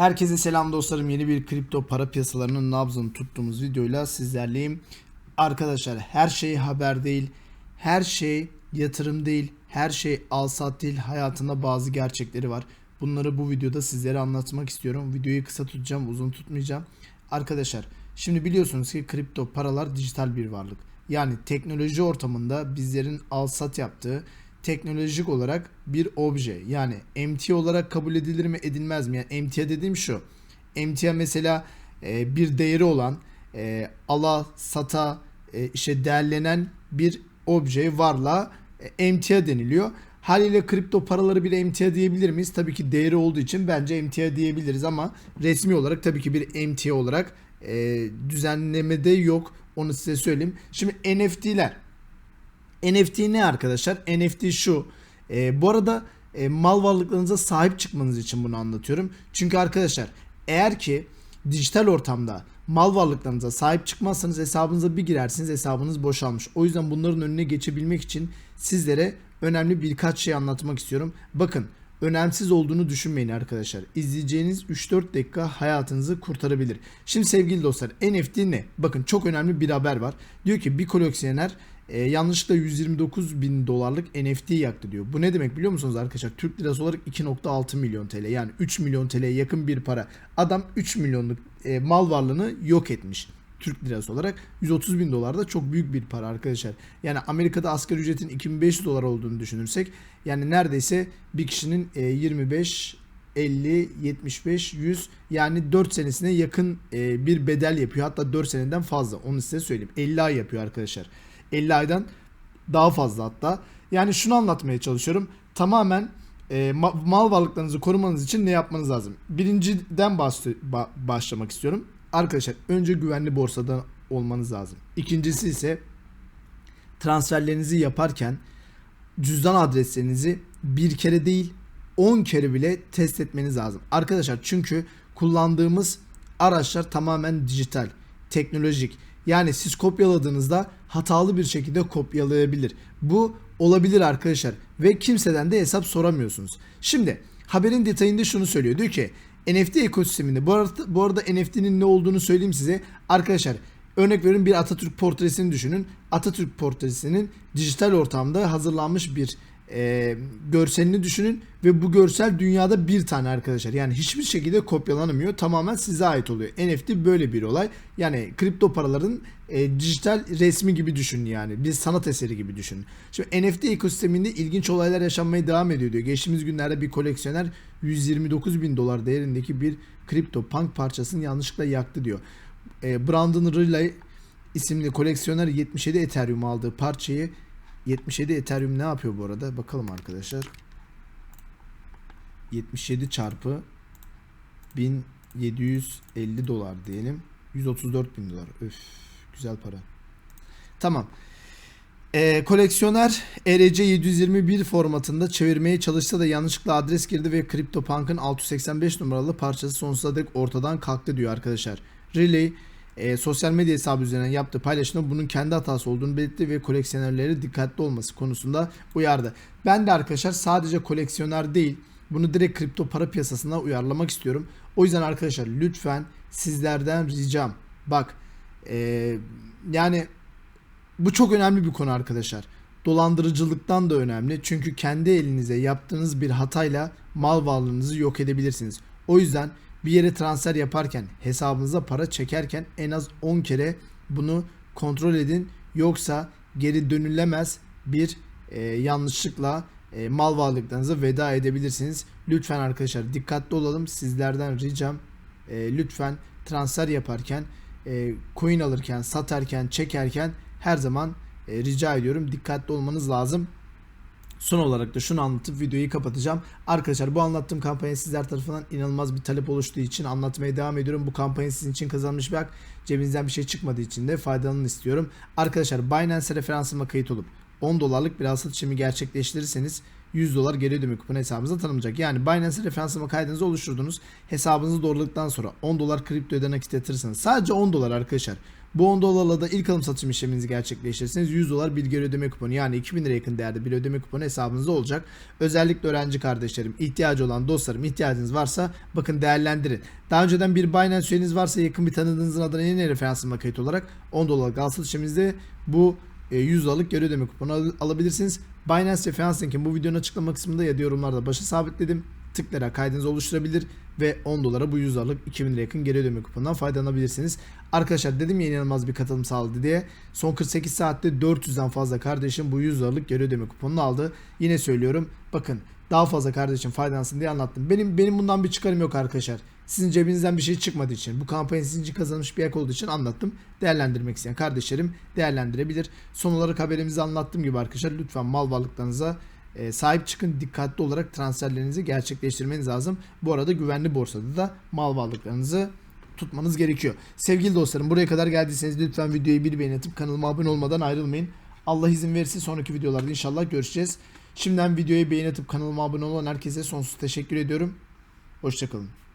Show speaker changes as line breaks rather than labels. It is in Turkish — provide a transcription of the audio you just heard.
Herkese selam dostlarım. Yeni bir kripto para piyasalarının nabzını tuttuğumuz videoyla sizlerleyim. Arkadaşlar her şey haber değil, her şey yatırım değil, her şey al sat değil. Hayatında bazı gerçekleri var. Bunları bu videoda sizlere anlatmak istiyorum. Videoyu kısa tutacağım, uzun tutmayacağım. Arkadaşlar şimdi biliyorsunuz ki kripto paralar dijital bir varlık. Yani teknoloji ortamında bizlerin al sat yaptığı teknolojik olarak bir obje. Yani emtia olarak kabul edilir mi edilmez mi? Yani emtia dediğim şu. Emtia mesela e, bir değeri olan e, ala sata e, işte değerlenen bir obje varla e, emtia deniliyor. Haliyle kripto paraları bir emtia diyebilir miyiz? Tabii ki değeri olduğu için bence emtia diyebiliriz ama resmi olarak tabii ki bir emtia olarak e, düzenlemede yok. Onu size söyleyeyim. Şimdi NFT'ler NFT ne arkadaşlar? NFT şu. Ee, bu arada e, mal varlıklarınıza sahip çıkmanız için bunu anlatıyorum. Çünkü arkadaşlar eğer ki dijital ortamda mal varlıklarınıza sahip çıkmazsanız hesabınıza bir girersiniz hesabınız boşalmış. O yüzden bunların önüne geçebilmek için sizlere önemli birkaç şey anlatmak istiyorum. Bakın önemsiz olduğunu düşünmeyin arkadaşlar. İzleyeceğiniz 3-4 dakika hayatınızı kurtarabilir. Şimdi sevgili dostlar NFT ne? Bakın çok önemli bir haber var. Diyor ki bir koleksiyoner e, yanlışlıkla 129 bin dolarlık NFT yaktı diyor. Bu ne demek biliyor musunuz arkadaşlar? Türk lirası olarak 2.6 milyon TL yani 3 milyon TL'ye yakın bir para. Adam 3 milyonluk e, mal varlığını yok etmiş. Türk lirası olarak 130 bin dolar da çok büyük bir para arkadaşlar. Yani Amerika'da asgari ücretin 2500 dolar olduğunu düşünürsek yani neredeyse bir kişinin e, 25 50, 75, 100 yani 4 senesine yakın e, bir bedel yapıyor. Hatta 4 seneden fazla. Onu size söyleyeyim. 50 ay yapıyor arkadaşlar. 50 aydan daha fazla hatta. Yani şunu anlatmaya çalışıyorum. Tamamen e, ma- mal varlıklarınızı korumanız için ne yapmanız lazım? Birinciden başlamak istiyorum. Arkadaşlar önce güvenli borsada olmanız lazım. İkincisi ise transferlerinizi yaparken cüzdan adreslerinizi bir kere değil 10 kere bile test etmeniz lazım. Arkadaşlar çünkü kullandığımız araçlar tamamen dijital, teknolojik. Yani siz kopyaladığınızda hatalı bir şekilde kopyalayabilir. Bu olabilir arkadaşlar ve kimseden de hesap soramıyorsunuz. Şimdi haberin detayında şunu söylüyor. Diyor ki NFT ekosisteminde bu arada, bu arada NFT'nin ne olduğunu söyleyeyim size. Arkadaşlar örnek verin bir Atatürk portresini düşünün. Atatürk portresinin dijital ortamda hazırlanmış bir e, görselini düşünün ve bu görsel dünyada bir tane arkadaşlar. Yani hiçbir şekilde kopyalanamıyor. Tamamen size ait oluyor. NFT böyle bir olay. Yani kripto paraların e, dijital resmi gibi düşünün yani. Bir sanat eseri gibi düşünün. Şimdi NFT ekosisteminde ilginç olaylar yaşanmaya devam ediyor diyor. Geçtiğimiz günlerde bir koleksiyoner 129 bin dolar değerindeki bir kripto punk parçasını yanlışlıkla yaktı diyor. E, Brandon Riley isimli koleksiyoner 77 Ethereum aldığı parçayı 77 Ethereum ne yapıyor bu arada? Bakalım arkadaşlar. 77 çarpı 1750 dolar diyelim. 134 bin dolar. Öf, güzel para. Tamam. Ee, koleksiyoner ERC 721 formatında çevirmeye çalışsa da yanlışlıkla adres girdi ve CryptoPunk'ın 685 numaralı parçası sonsuza dek ortadan kalktı diyor arkadaşlar. Relay e, sosyal medya hesabı üzerinden yaptığı paylaşımda bunun kendi hatası olduğunu belirtti ve koleksiyonerlere dikkatli olması konusunda uyardı. Ben de arkadaşlar sadece koleksiyoner değil bunu direkt kripto para piyasasına uyarlamak istiyorum. O yüzden arkadaşlar lütfen sizlerden ricam bak e, yani bu çok önemli bir konu arkadaşlar. Dolandırıcılıktan da önemli. Çünkü kendi elinize yaptığınız bir hatayla mal varlığınızı yok edebilirsiniz. O yüzden bir yere transfer yaparken, hesabınıza para çekerken en az 10 kere bunu kontrol edin. Yoksa geri dönülemez bir e, yanlışlıkla e, mal varlıklarınıza veda edebilirsiniz. Lütfen arkadaşlar dikkatli olalım. Sizlerden ricam e, lütfen transfer yaparken, e, coin alırken, satarken, çekerken her zaman e, rica ediyorum dikkatli olmanız lazım. Son olarak da şunu anlatıp videoyu kapatacağım. Arkadaşlar bu anlattığım kampanya sizler tarafından inanılmaz bir talep oluştuğu için anlatmaya devam ediyorum. Bu kampanya sizin için kazanmış bir hak. Cebinizden bir şey çıkmadığı için de faydalanın istiyorum. Arkadaşlar Binance referansıma kayıt olup 10 dolarlık bir alsat işlemi gerçekleştirirseniz 100 dolar geri ödeme kuponu hesabınıza tanımlayacak. Yani Binance referansıma kaydınızı oluşturdunuz. Hesabınızı doğruladıktan sonra 10 dolar kripto öde nakit yatırırsanız sadece 10 dolar arkadaşlar. Bu 10 dolarla da ilk alım satım işleminizi gerçekleştirirseniz 100 dolar bir geri ödeme kuponu yani 2000 lira yakın değerde bir ödeme kuponu hesabınızda olacak. Özellikle öğrenci kardeşlerim, ihtiyacı olan dostlarım ihtiyacınız varsa bakın değerlendirin. Daha önceden bir Binance üyeniz varsa yakın bir tanıdığınızın adına yeni referansıma kayıt olarak 10 dolarlık al satış işleminizde bu e, 100 dolarlık geri ödeme kuponu al- alabilirsiniz. Binance referans linkini bu videonun açıklama kısmında ya da yorumlarda başa sabitledim. Tıklayarak kaydınızı oluşturabilir ve 10 dolara bu 100 dolarlık 2000 lira yakın geri ödeme kuponundan faydalanabilirsiniz. Arkadaşlar dedim ya inanılmaz bir katılım sağladı diye. Son 48 saatte 400'den fazla kardeşim bu 100 dolarlık geri ödeme kuponunu aldı. Yine söylüyorum bakın daha fazla kardeşim faydalansın diye anlattım. Benim benim bundan bir çıkarım yok arkadaşlar. Sizin cebinizden bir şey çıkmadığı için, bu kampanya sizin için kazanmış bir yak olduğu için anlattım. Değerlendirmek isteyen kardeşlerim değerlendirebilir. Son olarak haberimizi anlattığım gibi arkadaşlar lütfen mal varlıklarınıza e, sahip çıkın. Dikkatli olarak transferlerinizi gerçekleştirmeniz lazım. Bu arada güvenli borsada da mal varlıklarınızı tutmanız gerekiyor. Sevgili dostlarım buraya kadar geldiyseniz lütfen videoyu bir beğeni atıp kanalıma abone olmadan ayrılmayın. Allah izin verirse sonraki videolarda inşallah görüşeceğiz. Şimdiden videoyu beğeni atıp kanalıma abone olan herkese sonsuz teşekkür ediyorum. Hoşçakalın.